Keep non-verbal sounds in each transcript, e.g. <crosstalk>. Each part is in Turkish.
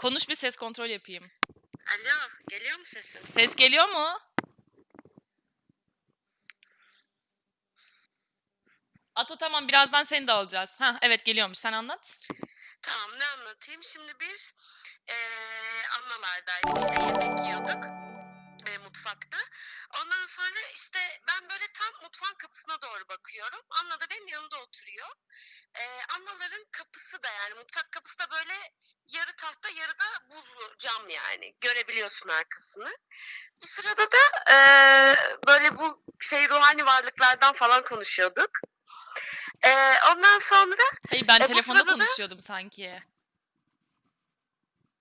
Konuş bir ses kontrol yapayım. Alo, geliyor mu sesim? Ses geliyor mu? Ato tamam birazdan seni de alacağız. Ha evet geliyormuş sen anlat. Tamam, ne anlatayım? Şimdi biz eee annalardaydık, işte yemek yiyorduk eee, mutfakta. Ondan sonra işte ben böyle tam mutfağın kapısına doğru bakıyorum. Anna da benim yanımda oturuyor. Eee annaların kapısı da yani mutfak kapısı da böyle yarı tahta yarı da buzlu cam yani. Görebiliyorsun arkasını. Bu sırada da eee, böyle bu şey ruhani varlıklardan falan konuşuyorduk. Eee, ondan sonra Hayır ben E, telefonda sırada da- konuşuyordum sanki.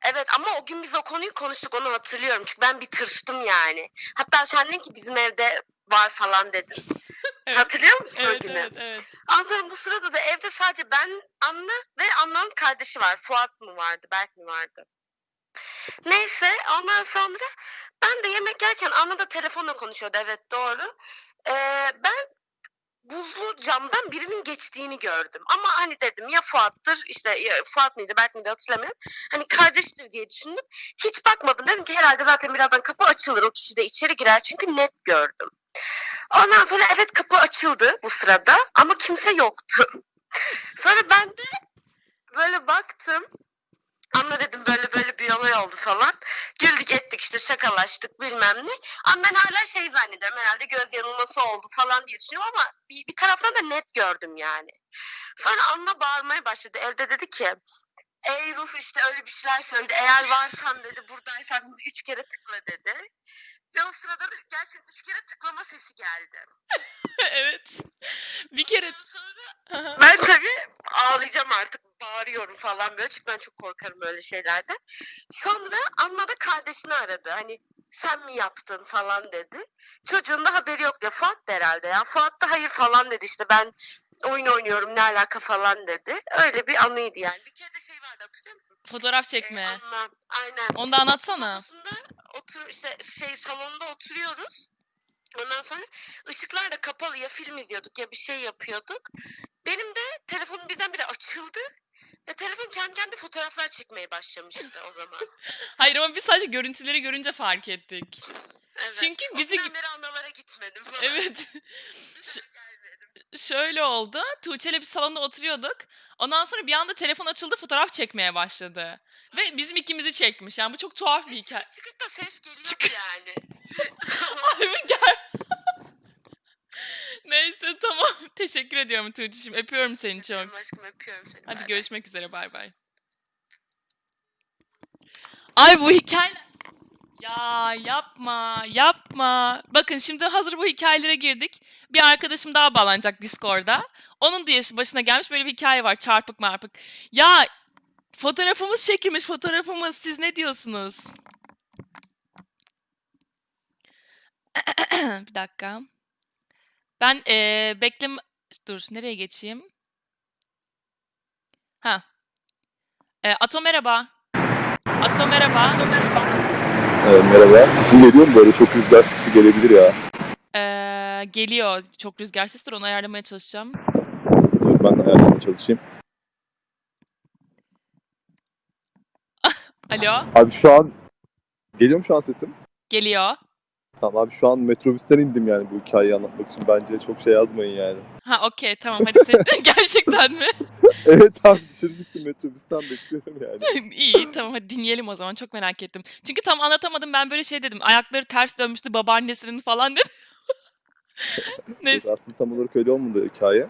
Evet ama o gün biz o konuyu konuştuk onu hatırlıyorum. Çünkü ben bir tırstım yani. Hatta sen dedin ki bizim evde var falan dedin. Hatırlıyor musun o Evet günü? evet evet. Ondan bu sırada da evde sadece ben, Anna ve Anna'nın kardeşi var. Fuat mı vardı, Berk mi vardı? Neyse ondan sonra ben de yemek yerken Anna da telefonla konuşuyordu. Evet doğru. Ee, ben buzlu camdan birinin geçtiğini gördüm. Ama hani dedim ya Fuat'tır işte ya Fuat mıydı Berk miydi hatırlamıyorum. Hani kardeştir diye düşündüm. Hiç bakmadım. Dedim ki herhalde zaten birazdan kapı açılır. O kişi de içeri girer. Çünkü net gördüm. Ondan sonra evet kapı açıldı bu sırada ama kimse yoktu. <laughs> Sonra ben de böyle baktım. Anla dedim böyle böyle bir olay oldu falan. Güldük ettik işte şakalaştık bilmem ne. Ama ben hala şey zannediyorum herhalde göz yanılması oldu falan diye düşünüyorum ama bir, bir taraftan da net gördüm yani. Sonra Anna bağırmaya başladı. Evde dedi ki Ey Ruh işte öyle bir şeyler söyledi. Eğer varsan dedi buradaysan bizi üç kere tıkla dedi. Ve o sırada da gerçekten üç kere tıklama sesi geldi. <laughs> evet. Bir kere sonra ben tabii ağlayacağım artık bağırıyorum falan böyle çünkü ben çok korkarım böyle şeylerden. Sonra Anna da kardeşini aradı hani sen mi yaptın falan dedi. Çocuğun da haberi yok ya Fuat da herhalde ya. Fuat da hayır falan dedi işte ben oyun oynuyorum ne alaka falan dedi. Öyle bir anıydı yani. Bir kere de şey vardı hatırlıyor musun? fotoğraf Ee, çekme. Anna aynen. Onu da anlatsana. Odasında otur işte şey salonda oturuyoruz. Ondan sonra ışıklar da kapalı ya film izliyorduk ya bir şey yapıyorduk. Benim de telefonum birdenbire açıldı ve telefon kendi kendi fotoğraflar çekmeye başlamıştı o zaman. <laughs> Hayır ama biz sadece görüntüleri görünce fark ettik. Evet. Çünkü bizi- günden beri annalara gitmedim falan. Evet. <laughs> Şöyle oldu. Tuğçe'yle bir salonda oturuyorduk. Ondan sonra bir anda telefon açıldı fotoğraf çekmeye başladı. Ve bizim ikimizi çekmiş. Yani bu çok tuhaf bir hikaye. Çıkıp çıkıp da ses geliyordu Çık- <laughs> yani. Mı gel. <laughs> Neyse tamam. <laughs> Teşekkür ediyorum Tuğçe'cim. Öpüyorum seni çok. Öpüyorum aşkım öpüyorum seni. Hadi Bay bay. görüşmek üzere bay bay. Ay bu hikaye... Ya yapma, yapma. Bakın şimdi hazır bu hikayelere girdik. Bir arkadaşım daha bağlanacak Discord'da. Onun da yaşı başına gelmiş böyle bir hikaye var. Çarpık marpık. Ya fotoğrafımız çekilmiş fotoğrafımız. Siz ne diyorsunuz? <clears throat> bir dakika. Ben eee beklem... Dur nereye geçeyim? Ha. E, Ato merhaba. Ato merhaba. Ato merhaba. Evet, merhaba. Sesim geliyor mu? Böyle çok rüzgar sesi gelebilir ya. Ee, geliyor. Çok rüzgar sesidir. Onu ayarlamaya çalışacağım. Dur ben ayarlamaya çalışayım. <laughs> Alo. Abi şu an... Geliyor mu şu an sesim? Geliyor. Tamam abi şu an metrobüsten indim yani bu hikayeyi anlatmak için. Bence çok şey yazmayın yani. Ha okey tamam hadi sen <laughs> gerçekten mi? <laughs> evet abi dışarı çıktım metrobüsten bekliyorum yani. <laughs> İyi tamam hadi dinleyelim o zaman çok merak ettim. Çünkü tam anlatamadım ben böyle şey dedim. Ayakları ters dönmüştü babaannesinin falan dedim. <laughs> Neyse. Aslında tam olarak öyle olmadı hikaye.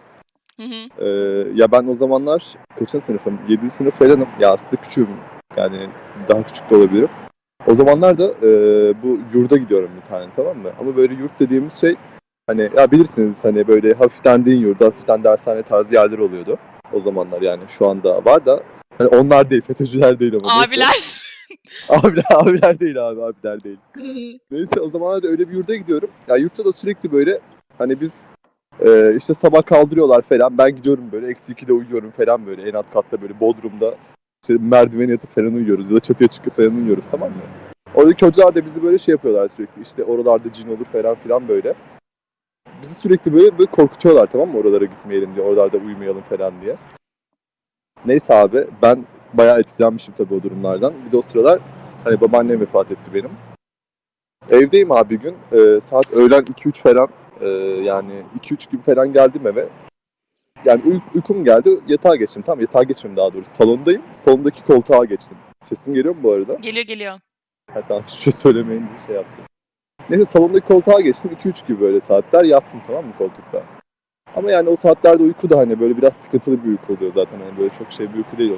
Hı hı. Ee, ya ben o zamanlar kaçıncı sınıfım? 7. sınıf falanım. Ya aslında küçüğüm. Yani daha küçük de olabilirim. O zamanlar da e, bu yurda gidiyorum bir tane tamam mı? Ama böyle yurt dediğimiz şey hani ya bilirsiniz hani böyle hafiften din yurdu, hafiften dershane tarzı yerler oluyordu. O zamanlar yani şu anda var da hani onlar değil, FETÖ'cüler değil ama. Abiler. <laughs> Abiler, abiler değil abi, abiler değil. <laughs> Neyse o zamanlarda öyle bir yurda gidiyorum. Ya yurtta da sürekli böyle hani biz e, işte sabah kaldırıyorlar falan. Ben gidiyorum böyle eksi ikide uyuyorum falan böyle en alt katta böyle bodrumda işte merdivene yatıp falan uyuyoruz ya da çatıya çıkıp falan uyuyoruz tamam mı? Oradaki hocalar da bizi böyle şey yapıyorlar sürekli işte oralarda cin olur falan filan böyle. Bizi sürekli böyle, böyle korkutuyorlar tamam mı oralara gitmeyelim diye oralarda uyumayalım falan diye. Neyse abi ben bayağı etkilenmişim tabii o durumlardan. Bir de o sıralar hani babaannem vefat etti benim. Evdeyim abi bir gün. Ee, saat öğlen 2-3 falan ee, yani 2-3 gibi falan geldim eve. Yani uy- uykum geldi. Yatağa geçtim. Tam yatağa geçmedim daha doğrusu. Salondayım. Salondaki koltuğa geçtim. Sesim geliyor mu bu arada? Geliyor geliyor. Ha tamam hiçbir şey söylemeyin diye şey yaptım. Neyse salondaki koltuğa geçtim. 2-3 gibi böyle saatler yattım tamam mı koltukta. Ama yani o saatlerde uyku da hani böyle biraz sıkıntılı bir uyku oluyor zaten. Hani böyle çok şey bir uyku değil.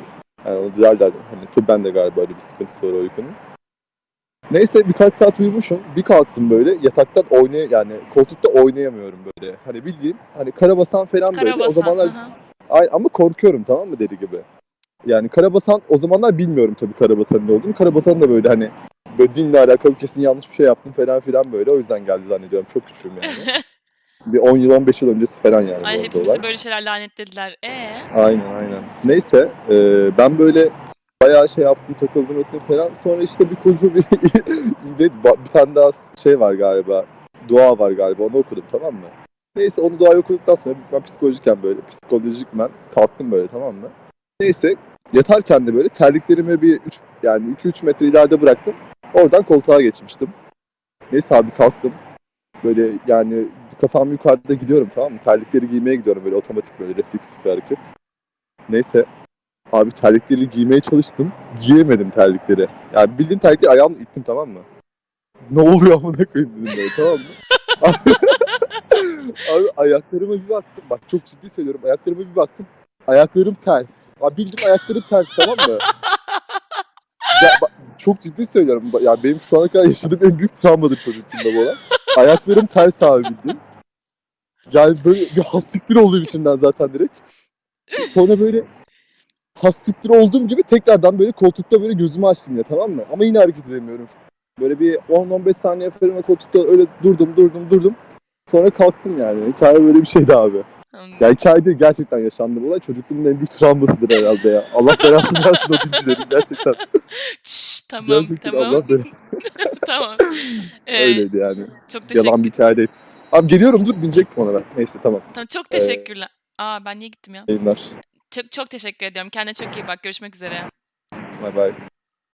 Yani onu derler. Hani tıbben de galiba öyle bir sıkıntısı var o uykunun. Neyse birkaç saat uyumuşum. Bir kalktım böyle yataktan oynay yani koltukta oynayamıyorum böyle. Hani bildiğin hani karabasan falan böyle. O Karabasan. zamanlar aha. Ay, ama korkuyorum tamam mı deli gibi. Yani Karabasan o zamanlar bilmiyorum tabii Karabasan'ın ne olduğunu. Karabasan da böyle hani böyle dinle alakalı kesin yanlış bir şey yaptım falan filan böyle. O yüzden geldi zannediyorum. Çok küçüğüm yani. <laughs> bir 10 yıl 15 yıl öncesi falan yani. Ay hepimizi olay. böyle şeyler lanetlediler. Ee? Aynen aynen. Neyse e, ben böyle bayağı şey yaptım takıldım ettim falan. Sonra işte bir kurcu bir, <laughs> bir, tane daha şey var galiba. Dua var galiba onu okudum tamam mı? Neyse onu duayı okuduktan sonra ben psikolojikten böyle psikolojik ben kalktım böyle tamam mı? Neyse yatarken de böyle terliklerimi bir 3 yani 2-3 metre ileride bıraktım. Oradan koltuğa geçmiştim. Neyse abi kalktım. Böyle yani kafam yukarıda gidiyorum tamam mı? Terlikleri giymeye gidiyorum böyle otomatik böyle refleks bir hareket. Neyse. Abi terlikleri giymeye çalıştım. Giyemedim terlikleri. Yani bildiğin terlikleri ayağımla ittim tamam mı? Ne oluyor amına koyayım dedim böyle tamam mı? <laughs> Abi ayaklarıma bir baktım. Bak çok ciddi söylüyorum. Ayaklarıma bir baktım. Ayaklarım ters. Abi bildiğim ayaklarım ters tamam mı? <laughs> Ya, çok ciddi söylüyorum. Ya benim şu ana kadar yaşadığım en büyük travmadır çocukluğumda bu olan. Ayaklarım ters abi bildiğin. Yani böyle bir hastiktir olduğum içimden zaten direkt. Sonra böyle hastiktir olduğum gibi tekrardan böyle koltukta böyle gözümü açtım ya tamam mı? Ama yine hareket edemiyorum. Böyle bir 10-15 saniye falan koltukta öyle durdum durdum durdum. Sonra kalktım yani. Hikaye böyle bir şeydi abi. Ya hikaye değil gerçekten yaşandı bu olay. Çocukluğumun en büyük travmasıdır herhalde ya. Allah belasını versin o dincilerin gerçekten. <laughs> Şşş, tamam Gerçekten tamam Allah belasını <laughs> tamam. <laughs> Ee, öyleydi yani. çok teşekkür Yalan bir hikaye değil. Abi geliyorum dur binecektim ona ben. Neyse tamam. tamam, çok teşekkürler. Aa ben niye gittim ya? Yayınlar. Çok çok teşekkür ediyorum. Kendine çok iyi bak. Görüşmek üzere. Bye bye.